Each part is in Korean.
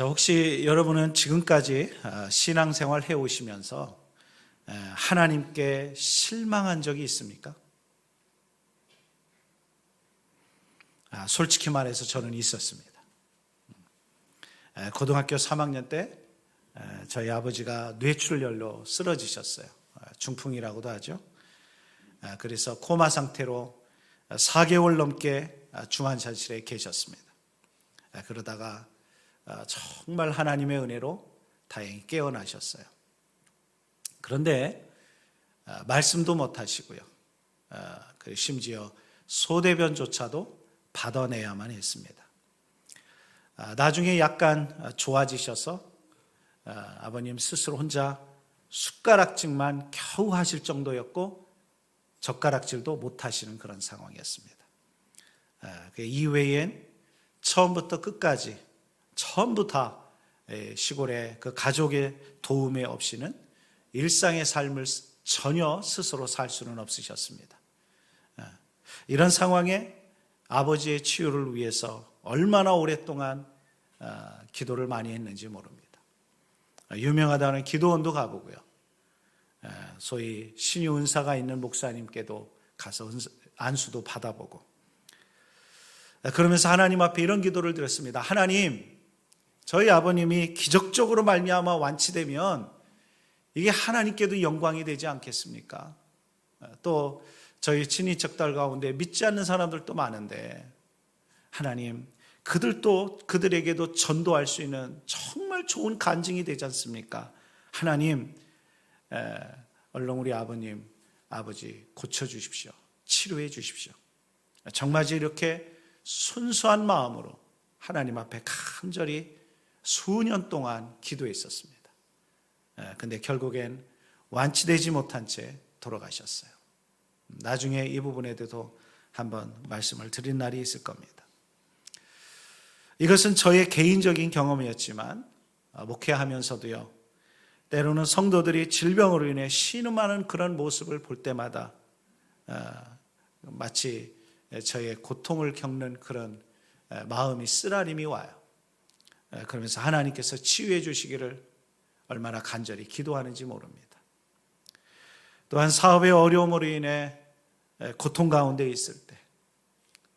자, 혹시 여러분은 지금까지 아, 신앙생활 해 오시면서 에, 하나님께 실망한 적이 있습니까? 아, 솔직히 말해서 저는 있었습니다. 에, 고등학교 3학년 때 에, 저희 아버지가 뇌출혈로 쓰러지셨어요. 아, 중풍이라고도 하죠. 아, 그래서 코마 상태로 4개월 넘게 아, 중환자실에 계셨습니다. 아, 그러다가 아, 정말 하나님의 은혜로 다행히 깨어나셨어요. 그런데 아, 말씀도 못 하시고요. 아, 그 심지어 소대변조차도 받아내야만 했습니다. 아, 나중에 약간 좋아지셔서 아, 아버님 스스로 혼자 숟가락질만 겨우 하실 정도였고 젓가락질도 못 하시는 그런 상황이었습니다. 아, 그 이외엔 처음부터 끝까지 에, 시골의 그 가족의 도움에 없이는 일상의 삶을 전혀 스스로 살 수는 없으셨습니다. 아, 이런 상황에 아버지의 치유를 위해서 얼마나 오랫동안 아, 기도를 많이 했는지 모릅니다. 아, 유명하다는 기도원도 가보고요. 아, 소위 신유 은사가 있는 목사님께도 가서 안수도 받아보고 아, 그러면서 하나님 앞에 이런 기도를 드렸습니다. 하나님, 저희 아버님이 기적적으로 말미암아 완치되면 이게 하나님께도 영광이 되지 않겠습니까? 아, 또 저희 친인척들 가운데 믿지 않는 사람들도 많은데 하나님 그들도 그들에게도 전도할 수 있는 정말 좋은 간증이 되지 않습니까? 하나님 에, 얼른 우리 아버님 아버지 고쳐 주십시오. 치료해 주십시오. 정말 이렇게 순수한 마음으로 하나님 앞에 간절히 수년 동안 기도했었습니다. 예, 근데 결국엔 완치되지 못한 채 돌아가셨어요. 나중에 이 부분에 대해서 한번 말씀을 드린 날이 있을 겁니다. 이것은 저의 개인적인 경험이었지만 아, 목회하면서도요. 때로는 성도들이 질병으로 인해 신음하는 그런 모습을 볼 때마다 아, 마치 저의 고통을 겪는 그런 에, 마음이 쓰라림이 와요. 에, 그러면서 하나님께서 치유해 주시기를 얼마나 간절히 기도하는지 모릅니다. 또한 사업의 어려움으로 인해 에, 고통 가운데 있을 때,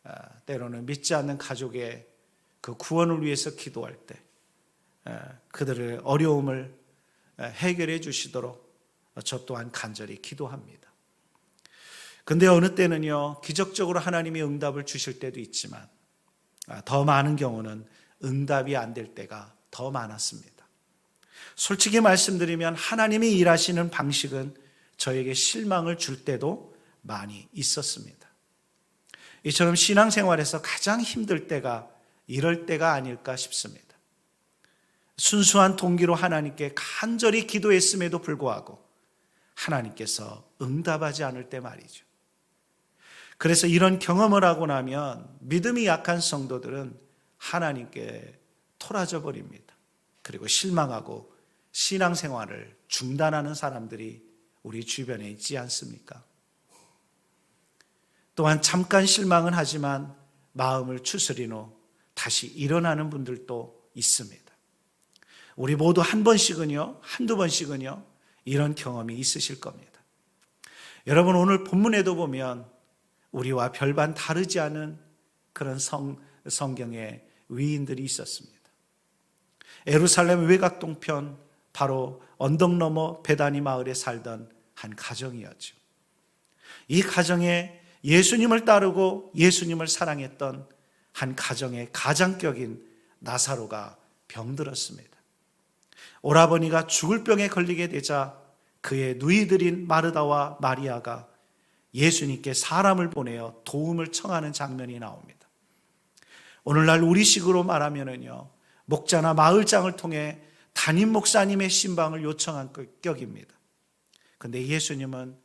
아, 때로는 믿지 않는 가족의 그 구원을 위해서 기도할 때, 에, 그들의 어려움을 에, 해결해 주시도록 저 또한 간절히 기도합니다. 근데 어느 때는요, 기적적으로 하나님이 응답을 주실 때도 있지만, 아, 더 많은 경우는 응답이 안 될 때가 더 많았습니다. 솔직히 말씀드리면 하나님이 일하시는 방식은 저에게 실망을 줄 때도 많이 있었습니다. 이처럼 신앙생활에서 가장 힘들 때가 이럴 때가 아닐까 싶습니다. 순수한 동기로 하나님께 간절히 기도했음에도 불구하고 하나님께서 응답하지 않을 때 말이죠. 그래서 이런 경험을 하고 나면 믿음이 약한 성도들은 하나님께 토라져 버립니다. 그리고 실망하고 신앙생활을 중단하는 사람들이 우리 주변에 있지 않습니까? 또한 잠깐 실망은 하지만 마음을 추스린 후 다시 일어나는 분들도 있습니다. 우리 모두 한 번씩은요, 한두 번씩은요, 이런 경험이 있으실 겁니다. 여러분, 오늘 본문에도 보면 우리와 별반 다르지 않은 그런 성, 성경의 위인들이 있었습니다. 에루살렘 외곽 동편 바로 언덕 너머 베다니 마을에 살던 한 가정이었죠. 이 가정에 예수님을 따르고 예수님을 사랑했던 한 가정의 가장격인 나사로가 병들었습니다. 오라버니가 죽을 병에 걸리게 되자 그의 누이들인 마르다와 마리아가 예수님께 사람을 보내어 도움을 청하는 장면이 나옵니다. 오늘날 우리식으로 말하면은요, 목자나 마을장을 통해 담임 목사님의 신방을 요청한 격입니다. 근데 예수님은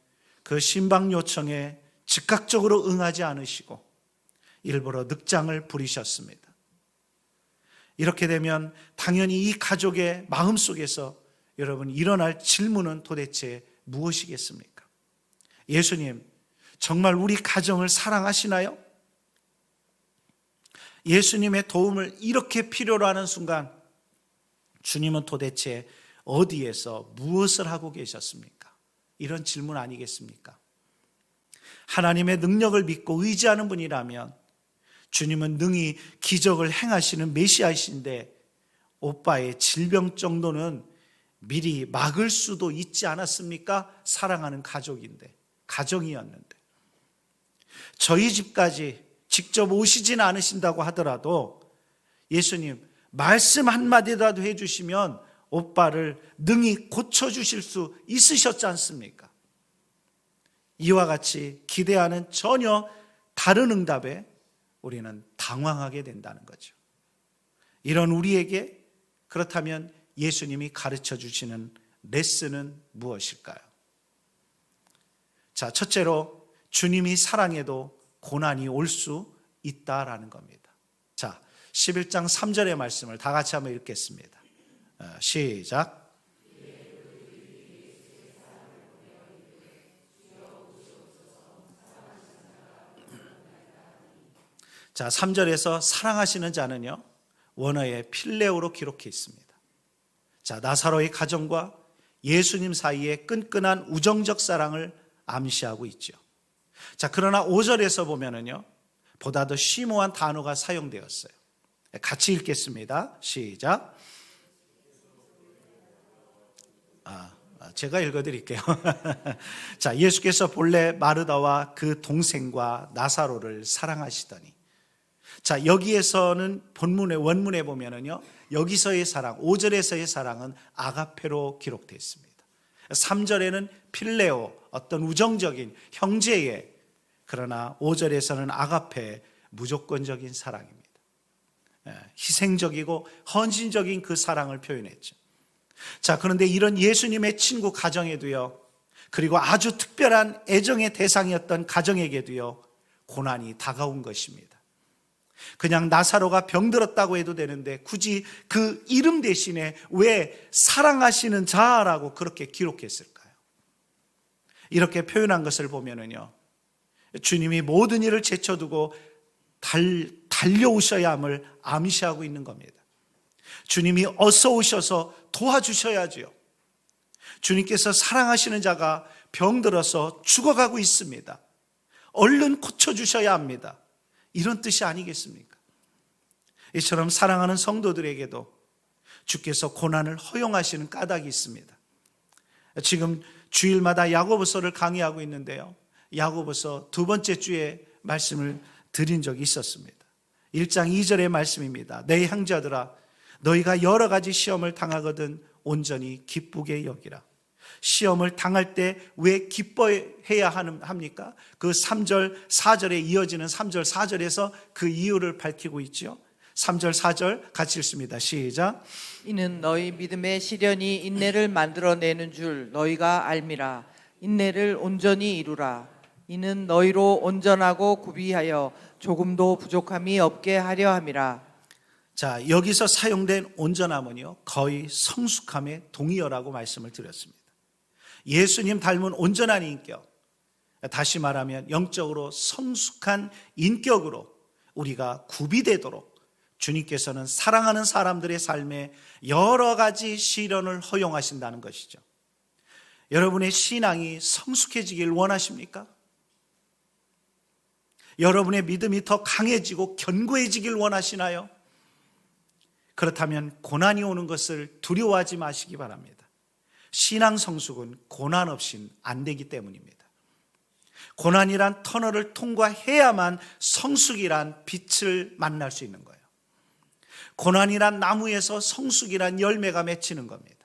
그 신방 요청에 즉각적으로 응하지 않으시고 일부러 늑장을 부리셨습니다. 이렇게 되면 당연히 이 가족의 마음 속에서 여러분 일어날 질문은 도대체 무엇이겠습니까? 예수님, 정말 우리 가정을 사랑하시나요? 예수님의 도움을 이렇게 필요로 하는 순간 주님은 도대체 어디에서 무엇을 하고 계셨습니까? 이런 질문 아니겠습니까? 하나님의 능력을 믿고 의지하는 분이라면 주님은 능히 기적을 행하시는 메시아이신데 오빠의 질병 정도는 미리 막을 수도 있지 않았습니까? 사랑하는 가족인데, 가정이었는데. 저희 집까지 직접 오시진 않으신다고 하더라도 예수님, 말씀 한마디라도 해주시면 오빠를 능히 고쳐주실 수 있으셨지 않습니까? 이와 같이 기대하는 전혀 다른 응답에 우리는 당황하게 된다는 거죠. 이런 우리에게 그렇다면 예수님이 가르쳐 주시는 레슨은 무엇일까요? 자, 첫째로 주님이 사랑해도 고난이 올 수 있다라는 겁니다. 자, 11장 3절의 말씀을 다 같이 한번 읽겠습니다. 어, 시작. 자, 3절에서 사랑하시는 자는요, 원어의 필레오로 기록해 있습니다. 자, 나사로의 가정과 예수님 사이의 끈끈한 우정적 사랑을 암시하고 있죠. 자, 그러나 5절에서 보면은요, 보다 더 심오한 단어가 사용되었어요. 같이 읽겠습니다. 시작. 아, 제가 읽어드릴게요. 자, 예수께서 본래 마르다와 그 동생과 나사로를 사랑하시더니 자, 여기에서는 본문의 원문에 보면은요. 여기서의 사랑, 5절에서의 사랑은 아가페로 기록되어 있습니다. 3절에는 필레오, 어떤 우정적인 형제의 그러나 5절에서는 아가페, 무조건적인 사랑입니다. 예, 희생적이고 헌신적인 그 사랑을 표현했죠. 자, 그런데 이런 예수님의 친구 가정에도요, 그리고 아주 특별한 애정의 대상이었던 가정에게도요, 고난이 다가온 것입니다. 그냥 나사로가 병들었다고 해도 되는데 굳이 그 이름 대신에 왜 사랑하시는 자라고 그렇게 기록했을까요? 이렇게 표현한 것을 보면은요. 주님이 모든 일을 제쳐두고 달, 달려오셔야 함을 암시하고 있는 겁니다. 주님이 어서 오셔서 도와주셔야지요. 주님께서 사랑하시는 자가 병들어서 죽어가고 있습니다. 얼른 고쳐주셔야 합니다. 이런 뜻이 아니겠습니까? 이처럼 사랑하는 성도들에게도 주께서 고난을 허용하시는 까닭이 있습니다. 지금 주일마다 야고보서를 강의하고 있는데요. 야고보서 두 번째 주에 말씀을 드린 적이 있었습니다. 1장 2절의 말씀입니다. 내 형제들아 너희가 여러 가지 시험을 당하거든 온전히 기쁘게 여기라. 시험을 당할 때 왜 기뻐해야 합니까? 그 3절, 4절에 이어지는 3절, 4절에서 그 이유를 밝히고 있죠. 3절, 4절 같이 읽습니다. 시작. 이는 너희 믿음의 시련이 인내를 만들어내는 줄 너희가 알미라. 인내를 온전히 이루라. 이는 너희로 온전하고 구비하여 조금도 부족함이 없게 하려 함이라. 자, 여기서 사용된 온전함은요, 거의 성숙함의 동의어라고 말씀을 드렸습니다. 예수님 닮은 온전한 인격, 다시 말하면 영적으로 성숙한 인격으로 우리가 구비되도록 주님께서는 사랑하는 사람들의 삶에 여러 가지 시련을 허용하신다는 것이죠. 여러분의 신앙이 성숙해지길 원하십니까? 여러분의 믿음이 더 강해지고 견고해지길 원하시나요? 그렇다면 고난이 오는 것을 두려워하지 마시기 바랍니다. 신앙 성숙은 고난 없인 안 되기 때문입니다. 고난이란 터널을 통과해야만 성숙이란 빛을 만날 수 있는 거예요. 고난이란 나무에서 성숙이란 열매가 맺히는 겁니다.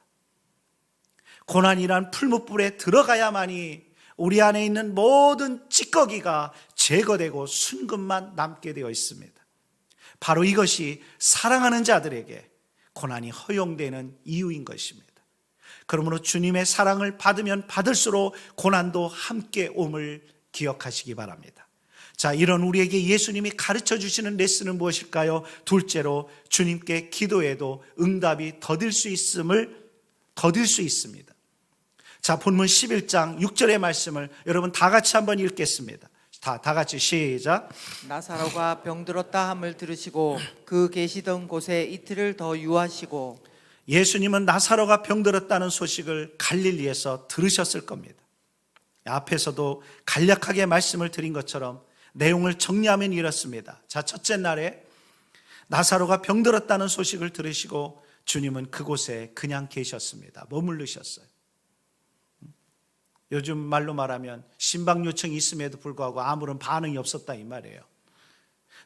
고난이란 풀무불에 들어가야만이 우리 안에 있는 모든 찌꺼기가 제거되고 순금만 남게 되어 있습니다. 바로 이것이 사랑하는 자들에게 고난이 허용되는 이유인 것입니다. 그러므로 주님의 사랑을 받으면 받을수록 고난도 함께 옴을 기억하시기 바랍니다. 자, 이런 우리에게 예수님이 가르쳐 주시는 레슨은 무엇일까요? 둘째로 주님께 기도해도 응답이 더딜 수 있음을 더딜 수 있습니다. 자, 본문 11장 6절의 말씀을 여러분 다 같이 한번 읽겠습니다. 다, 다 같이 시작. 나사로가 병들었다 함을 들으시고 그 계시던 곳에 이틀을 더 유하시고 예수님은 나사로가 병들었다는 소식을 갈릴리에서 들으셨을 겁니다. 앞에서도 간략하게 말씀을 드린 것처럼 내용을 정리하면 이렇습니다. 자, 첫째 날에 나사로가 병들었다는 소식을 들으시고 주님은 그곳에 그냥 계셨습니다. 머무르셨어요. 요즘 말로 말하면 신방 요청이 있음에도 불구하고 아무런 반응이 없었다 이 말이에요.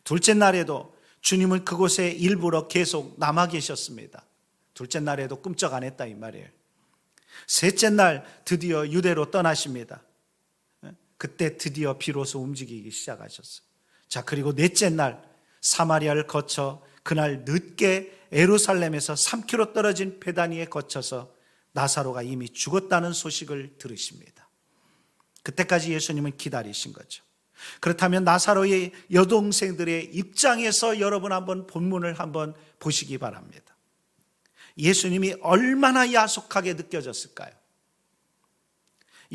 둘째 날에도 주님은 그곳에 일부러 계속 남아 계셨습니다. 둘째 날에도 꿈쩍 안 했다 이 말이에요. 셋째 날 드디어 유대로 떠나십니다. 그때 드디어 비로소 움직이기 시작하셨어요. 자, 그리고 넷째 날 사마리아를 거쳐 그날 늦게 에루살렘에서 3km 떨어진 베다니에 거쳐서 나사로가 이미 죽었다는 소식을 들으십니다. 그때까지 예수님은 기다리신 거죠. 그렇다면 나사로의 여동생들의 입장에서 여러분 한번 본문을 한번 보시기 바랍니다. 예수님이 얼마나 야속하게 느껴졌을까요?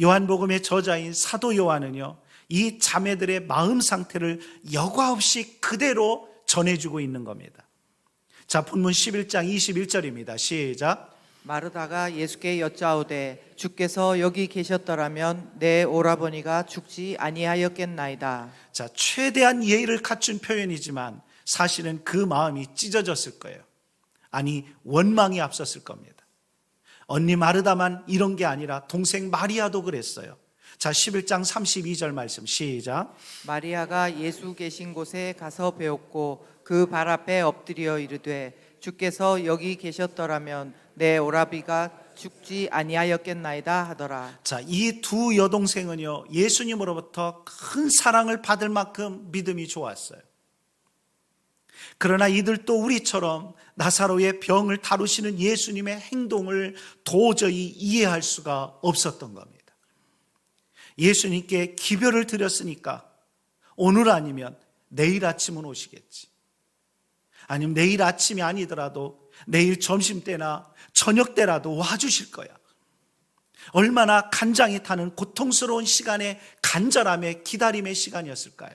요한복음의 저자인 사도 요한은요, 이 자매들의 마음 상태를 여과 없이 그대로 전해주고 있는 겁니다. 자, 본문 11장 21절입니다. 시작. 마르다가 예수께 여짜오되 주께서 여기 계셨더라면 내 오라버니가 죽지 아니하였겠나이다. 자, 최대한 예의를 갖춘 표현이지만 사실은 그 마음이 찢어졌을 거예요. 아니, 원망이 앞섰을 겁니다. 언니 마르다만 이런 게 아니라 동생 마리아도 그랬어요. 자, 11장 32절 말씀 시작. 마리아가 예수 계신 곳에 가서 배웠고 그 발 앞에 엎드려 이르되 주께서 여기 계셨더라면 내 오라비가 죽지 아니하였겠나이다 하더라. 자, 이 두 여동생은요, 예수님으로부터 큰 사랑을 받을 만큼 믿음이 좋았어요. 그러나 이들도 우리처럼 나사로의 병을 다루시는 예수님의 행동을 도저히 이해할 수가 없었던 겁니다. 예수님께 기별을 드렸으니까 오늘 아니면 내일 아침은 오시겠지. 아니면 내일 아침이 아니더라도 내일 점심 때나 저녁 때라도 와 주실 거야. 얼마나 간장이 타는 고통스러운 시간의 간절함의 기다림의 시간이었을까요?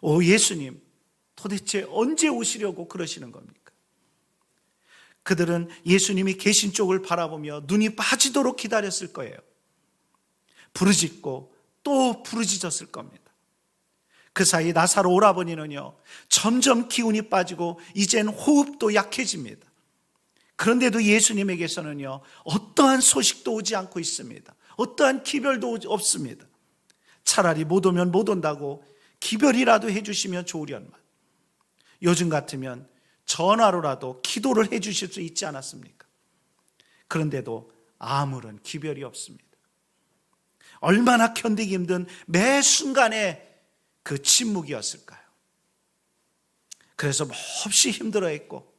오, 예수님, 도대체 언제 오시려고 그러시는 겁니까? 그들은 예수님이 계신 쪽을 바라보며 눈이 빠지도록 기다렸을 거예요. 부르짖고 또 부르짖었을 겁니다. 그 사이 나사로 오라버니는요, 점점 기운이 빠지고 이젠 호흡도 약해집니다. 그런데도 예수님에게서는요, 어떠한 소식도 오지 않고 있습니다. 어떠한 기별도 없습니다. 차라리 못 오면 못 온다고 기별이라도 해주시면 좋으련만. 요즘 같으면 전화로라도 기도를 해 주실 수 있지 않았습니까? 그런데도 아무런 기별이 없습니다. 얼마나 견디기 힘든 매 순간에 그 침묵이었을까요? 그래서 몹시 힘들어했고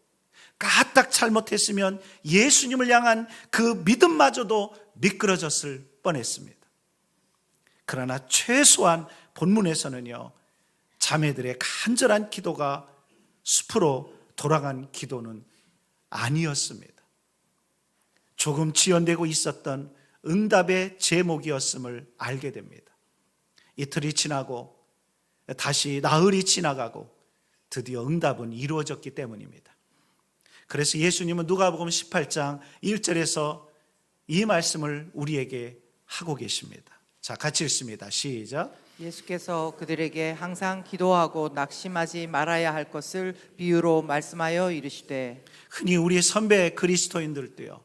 까딱 잘못했으면 예수님을 향한 그 믿음마저도 미끄러졌을 뻔했습니다. 그러나 최소한 본문에서는요 자매들의 간절한 기도가 숲으로 돌아간 기도는 아니었습니다. 조금 지연되고 있었던 응답의 제목이었음을 알게 됩니다. 이틀이 지나고 다시 나흘이 지나가고 드디어 응답은 이루어졌기 때문입니다. 그래서 예수님은 누가복음 18장 1절에서 이 말씀을 우리에게 하고 계십니다. 자, 같이 읽습니다. 시작. 예수께서 그들에게 항상 기도하고 낙심하지 말아야 할 것을 비유로 말씀하여 이르시되 흔히 우리 선배 그리스도인들도요.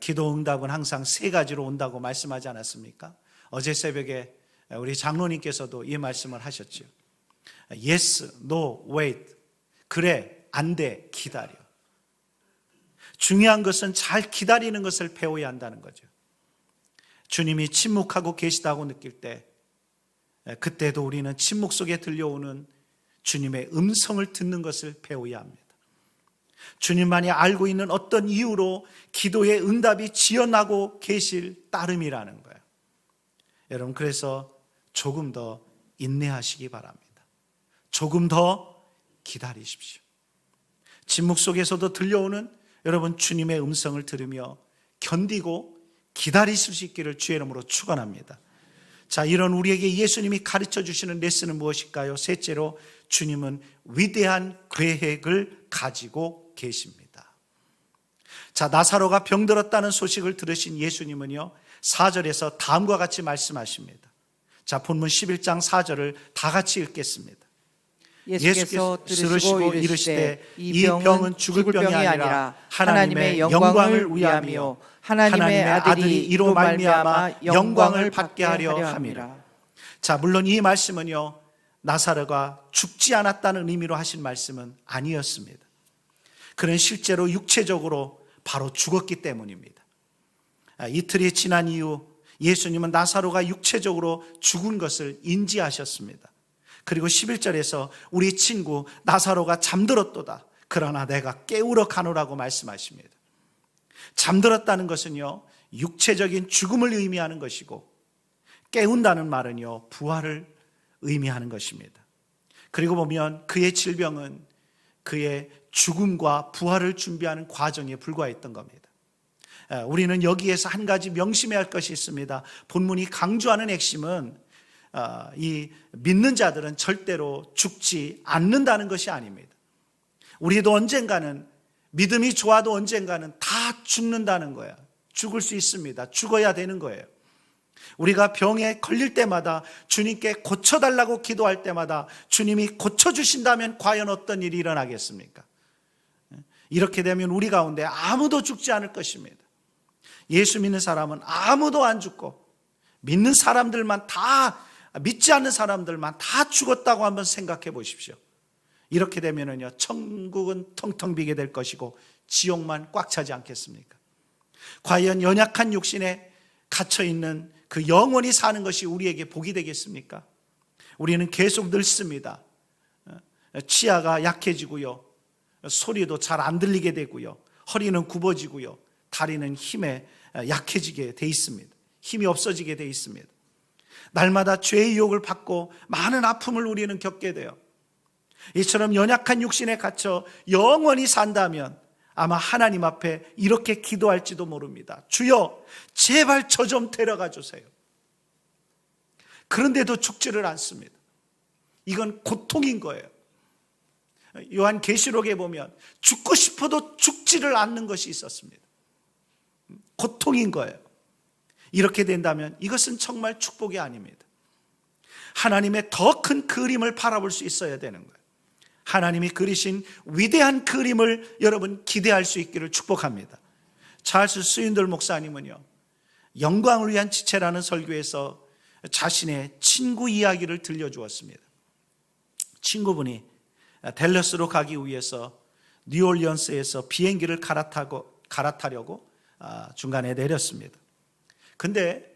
기도 응답은 항상 세 가지로 온다고 말씀하지 않았습니까? 어제 새벽에 우리 장로님께서도 이 말씀을 하셨죠. Yes, no, wait. 그래, 안 돼, 기다려. 중요한 것은 잘 기다리는 것을 배워야 한다는 거죠. 주님이 침묵하고 계시다고 느낄 때, 그때도 우리는 침묵 속에 들려오는 주님의 음성을 듣는 것을 배워야 합니다. 주님만이 알고 있는 어떤 이유로 기도의 응답이 지어나고 계실 따름이라는 거예요. 여러분, 그래서 조금 더 인내하시기 바랍니다. 조금 더 기다리십시오. 침묵 속에서도 들려오는 여러분 주님의 음성을 들으며 견디고 기다리실 수 있기를 주의 이름으로 축원합니다. 자, 이런 우리에게 예수님이 가르쳐 주시는 레슨은 무엇일까요? 셋째로 주님은 위대한 계획을 가지고 계십니다. 자, 나사로가 병들었다는 소식을 들으신 예수님은요, 4절에서 다음과 같이 말씀하십니다. 자, 본문 11장 4절을 다 같이 읽겠습니다. 예수께서 들으시고 이르시되 이 병은 죽을 병이 아니라 하나님의 영광을 위하며 하나님의 아들이 이로 말미암아 영광을 받게 하려 함이라. 자, 물론 이 말씀은요, 나사로가 죽지 않았다는 의미로 하신 말씀은 아니었습니다. 그는 실제로 육체적으로 바로 죽었기 때문입니다. 아, 이틀이 지난 이후 예수님은 나사로가 육체적으로 죽은 것을 인지하셨습니다. 그리고 11절에서 우리 친구 나사로가 잠들었도다. 그러나 내가 깨우러 가노라고 말씀하십니다. 잠들었다는 것은요, 육체적인 죽음을 의미하는 것이고, 깨운다는 말은요, 부활을 의미하는 것입니다. 그리고 보면 그의 질병은 그의 죽음과 부활을 준비하는 과정에 불과했던 겁니다. 에, 우리는 여기에서 한 가지 명심해야 할 것이 있습니다. 본문이 강조하는 핵심은 어, 이 믿는 자들은 절대로 죽지 않는다는 것이 아닙니다. 우리도 언젠가는 믿음이 좋아도 언젠가는 다 죽는다는 거야. 죽을 수 있습니다. 죽어야 되는 거예요. 우리가 병에 걸릴 때마다 주님께 고쳐달라고 기도할 때마다 주님이 고쳐주신다면 과연 어떤 일이 일어나겠습니까? 이렇게 되면 우리 가운데 아무도 죽지 않을 것입니다. 예수 믿는 사람은 아무도 안 죽고 믿는 사람들만 다 믿지 않는 사람들만 다 죽었다고 한번 생각해 보십시오. 이렇게 되면은요 천국은 텅텅 비게 될 것이고 지옥만 꽉 차지 않겠습니까? 과연 연약한 육신에 갇혀 있는 그 영원히 사는 것이 우리에게 복이 되겠습니까? 우리는 계속 늙습니다. 치아가 약해지고요. 소리도 잘 안 들리게 되고요. 허리는 굽어지고요. 다리는 힘에 약해지게 돼 있습니다. 힘이 없어지게 돼 있습니다. 날마다 죄의 유혹을 받고 많은 아픔을 우리는 겪게 돼요. 이처럼 연약한 육신에 갇혀 영원히 산다면 아마 하나님 앞에 이렇게 기도할지도 모릅니다. 주여, 제발 저 좀 데려가 주세요. 그런데도 죽지를 않습니다. 이건 고통인 거예요. 요한 계시록에 보면 죽고 싶어도 죽지를 않는 것이 있었습니다. 고통인 거예요. 이렇게 된다면 이것은 정말 축복이 아닙니다. 하나님의 더 큰 그림을 바라볼 수 있어야 되는 거예요. 하나님이 그리신 위대한 그림을 여러분 기대할 수 있기를 축복합니다. 찰스 스윈들 목사님은요, 영광을 위한 지체라는 설교에서 자신의 친구 이야기를 들려주었습니다. 친구분이 델러스로 가기 위해서 뉴올리언스에서 비행기를 갈아타고, 갈아타려고 아, 중간에 내렸습니다. 근데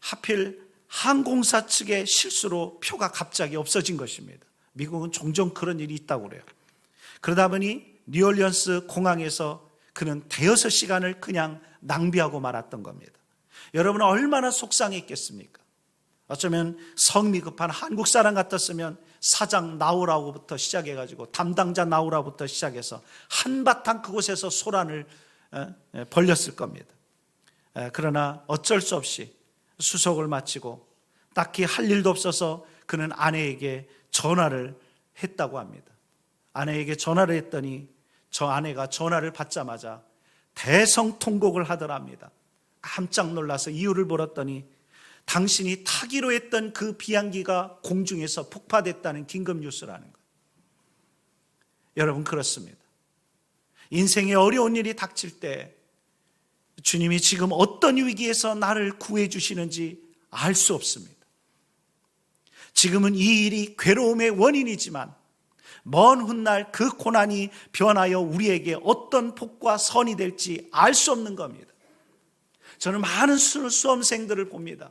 하필 항공사 측의 실수로 표가 갑자기 없어진 것입니다. 미국은 종종 그런 일이 있다고 그래요. 그러다 보니 뉴올리언스 공항에서 그는 대여섯 시간을 그냥 낭비하고 말았던 겁니다. 여러분은 얼마나 속상했겠습니까? 어쩌면 성미 급한 한국 사람 같았으면 사장 나오라고부터 시작해가지고 담당자 나오라부터 시작해서 한바탕 그곳에서 소란을 벌렸을 겁니다. 그러나 어쩔 수 없이 수속을 마치고 딱히 할 일도 없어서 그는 아내에게 전화를 했다고 합니다. 아내에게 전화를 했더니 저 아내가 전화를 받자마자 대성통곡을 하더랍니다. 깜짝 놀라서 이유를 물었더니 당신이 타기로 했던 그 비행기가 공중에서 폭파됐다는 긴급 뉴스라는 것. 여러분 그렇습니다. 인생에 어려운 일이 닥칠 때 주님이 지금 어떤 위기에서 나를 구해 주시는지 알 수 없습니다. 지금은 이 일이 괴로움의 원인이지만 먼 훗날 그 고난이 변하여 우리에게 어떤 복과 선이 될지 알 수 없는 겁니다. 저는 많은 수험생들을 봅니다.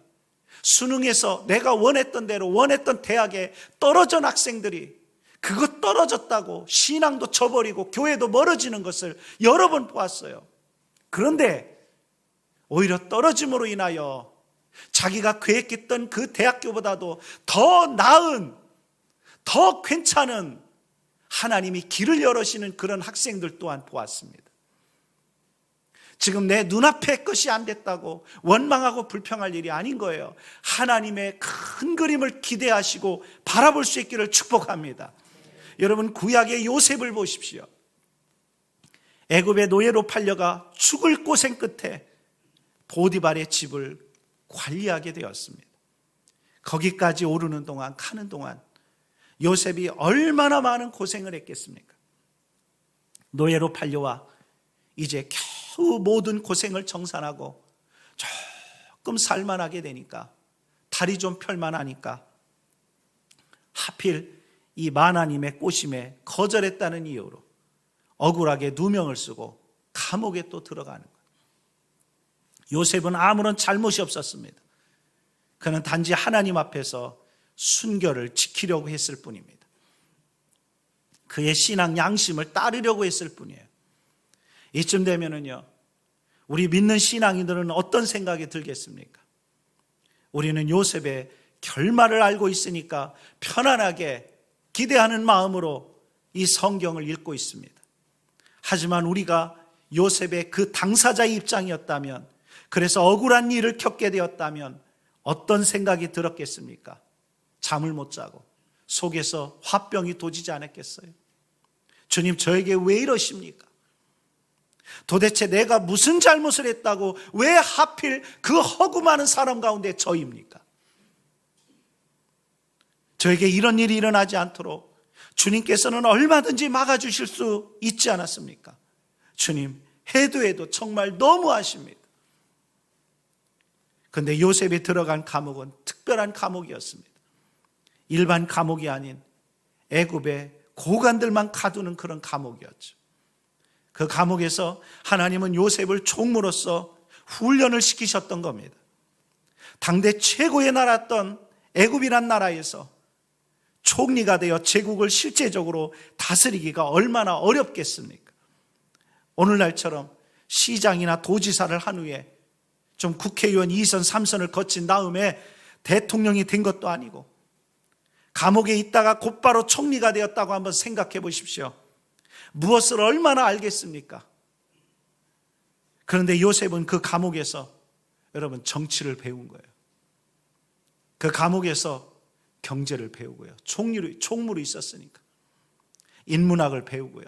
수능에서 내가 원했던 대로 원했던 대학에 떨어진 학생들이 그것 떨어졌다고 신앙도 저버리고 교회도 멀어지는 것을 여러 번 보았어요. 그런데 오히려 떨어짐으로 인하여 자기가 계획했던 그 대학교보다도 더 나은, 더 괜찮은 하나님이 길을 열으시는 그런 학생들 또한 보았습니다. 지금 내 눈앞에 것이 안 됐다고 원망하고 불평할 일이 아닌 거예요. 하나님의 큰 그림을 기대하시고 바라볼 수 있기를 축복합니다. 여러분 구약의 요셉을 보십시오. 애굽의 노예로 팔려가 죽을 고생 끝에 보디발의 집을 관리하게 되었습니다. 거기까지 오르는 동안 가는 동안 요셉이 얼마나 많은 고생을 했겠습니까? 노예로 팔려와 이제 겨우 모든 고생을 정산하고 조금 살만하게 되니까 다리 좀 펼만하니까 하필 이 마나님의 꼬심에 거절했다는 이유로 억울하게 누명을 쓰고 감옥에 또 들어가는 거예요. 요셉은 아무런 잘못이 없었습니다. 그는 단지 하나님 앞에서 순결을 지키려고 했을 뿐입니다. 그의 신앙 양심을 따르려고 했을 뿐이에요. 이쯤 되면은요, 우리 믿는 신앙인들은 어떤 생각이 들겠습니까? 우리는 요셉의 결말을 알고 있으니까 편안하게 기대하는 마음으로 이 성경을 읽고 있습니다. 하지만 우리가 요셉의 그 당사자의 입장이었다면, 그래서 억울한 일을 겪게 되었다면, 어떤 생각이 들었겠습니까? 잠을 못 자고, 속에서 화병이 도지지 않았겠어요? 주님, 저에게 왜 이러십니까? 도대체 내가 무슨 잘못을 했다고 왜 하필 그 허구 많은 사람 가운데 저입니까? 저에게 이런 일이 일어나지 않도록 주님께서는 얼마든지 막아주실 수 있지 않았습니까? 주님, 해도 해도 정말 너무하십니다. 근데 요셉이 들어간 감옥은 특별한 감옥이었습니다. 일반 감옥이 아닌 애굽의 고관들만 가두는 그런 감옥이었죠. 그 감옥에서 하나님은 요셉을 총무로서 훈련을 시키셨던 겁니다. 당대 최고의 나라였던 애굽이란 나라에서 총리가 되어 제국을 실제적으로 다스리기가 얼마나 어렵겠습니까? 오늘날처럼 시장이나 도지사를 한 후에 좀 국회의원 2선, 3선을 거친 다음에 대통령이 된 것도 아니고 감옥에 있다가 곧바로 총리가 되었다고 한번 생각해 보십시오. 무엇을 얼마나 알겠습니까? 그런데 요셉은 그 감옥에서 여러분 정치를 배운 거예요. 그 감옥에서 경제를 배우고요. 총리로, 총무로 있었으니까. 인문학을 배우고요.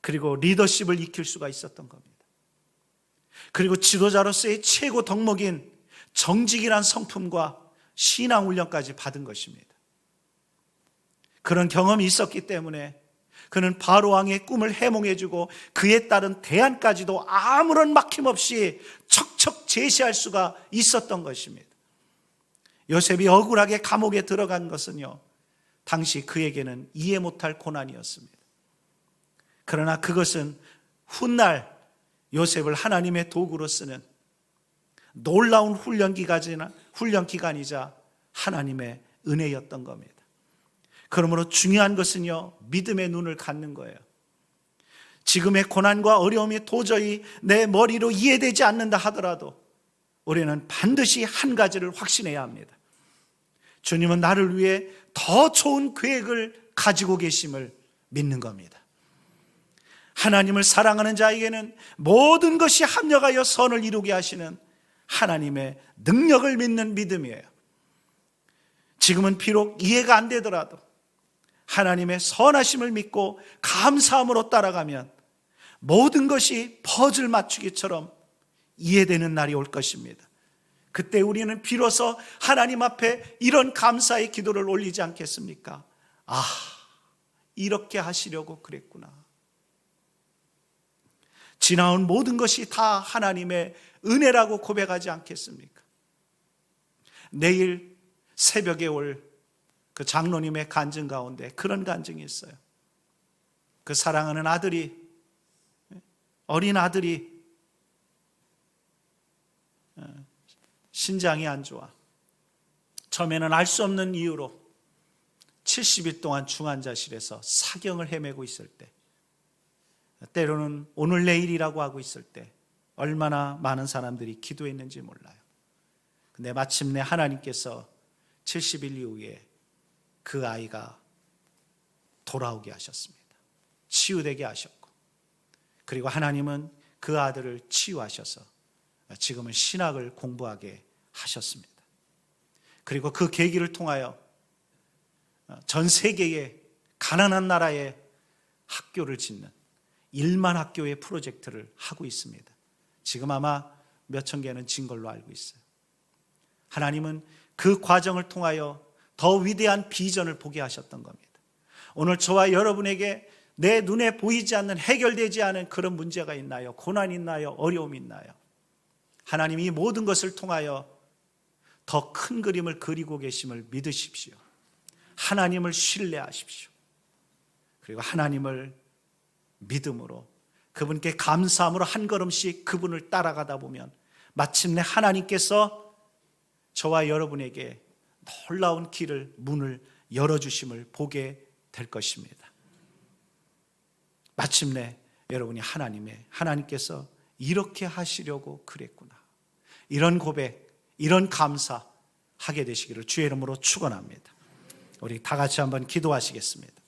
그리고 리더십을 익힐 수가 있었던 겁니다. 그리고 지도자로서의 최고 덕목인 정직이란 성품과 신앙 훈련까지 받은 것입니다. 그런 경험이 있었기 때문에 그는 바로 왕의 꿈을 해몽해주고 그에 따른 대안까지도 아무런 막힘없이 척척 제시할 수가 있었던 것입니다. 요셉이 억울하게 감옥에 들어간 것은요, 당시 그에게는 이해 못할 고난이었습니다. 그러나 그것은 훗날 요셉을 하나님의 도구로 쓰는 놀라운 훈련 기간이나 훈련 기간이자 하나님의 은혜였던 겁니다. 그러므로 중요한 것은요, 믿음의 눈을 갖는 거예요. 지금의 고난과 어려움이 도저히 내 머리로 이해되지 않는다 하더라도 우리는 반드시 한 가지를 확신해야 합니다. 주님은 나를 위해 더 좋은 계획을 가지고 계심을 믿는 겁니다. 하나님을 사랑하는 자에게는 모든 것이 합력하여 선을 이루게 하시는 하나님의 능력을 믿는 믿음이에요. 지금은 비록 이해가 안 되더라도 하나님의 선하심을 믿고 감사함으로 따라가면 모든 것이 퍼즐 맞추기처럼 이해되는 날이 올 것입니다. 그때 우리는 비로소 하나님 앞에 이런 감사의 기도를 올리지 않겠습니까? 아, 이렇게 하시려고 그랬구나. 지나온 모든 것이 다 하나님의 은혜라고 고백하지 않겠습니까? 내일 새벽에 올 그 장로님의 간증 가운데 그런 간증이 있어요. 그 사랑하는 아들이, 어린 아들이 신장이 안 좋아. 처음에는 알 수 없는 이유로 70일 동안 중환자실에서 사경을 헤매고 있을 때, 때로는 오늘 내일이라고 하고 있을 때, 얼마나 많은 사람들이 기도했는지 몰라요. 근데 마침내 하나님께서 70일 이후에 그 아이가 돌아오게 하셨습니다. 치유되게 하셨고, 그리고 하나님은 그 아들을 치유하셔서 지금은 신학을 공부하게 하셨습니다. 그리고 그 계기를 통하여 전 세계의 가난한 나라에 학교를 짓는 1만 학교의 프로젝트를 하고 있습니다. 지금 아마 몇천 개는 진 걸로 알고 있어요. 하나님은 그 과정을 통하여 더 위대한 비전을 보게 하셨던 겁니다. 오늘 저와 여러분에게 내 눈에 보이지 않는 해결되지 않은 그런 문제가 있나요? 고난이 있나요? 어려움이 있나요? 하나님이 이 모든 것을 통하여 더 큰 그림을 그리고 계심을 믿으십시오. 하나님을 신뢰하십시오. 그리고 하나님을 믿음으로 그분께 감사함으로 한 걸음씩 그분을 따라가다 보면 마침내 하나님께서 저와 여러분에게 놀라운 길을 문을 열어주심을 보게 될 것입니다. 마침내 여러분이 하나님의 하나님께서 이렇게 하시려고 그랬구나. 이런 고백, 이런 감사 하게 되시기를 주의 이름으로 축원합니다. 우리 다 같이 한번 기도하시겠습니다.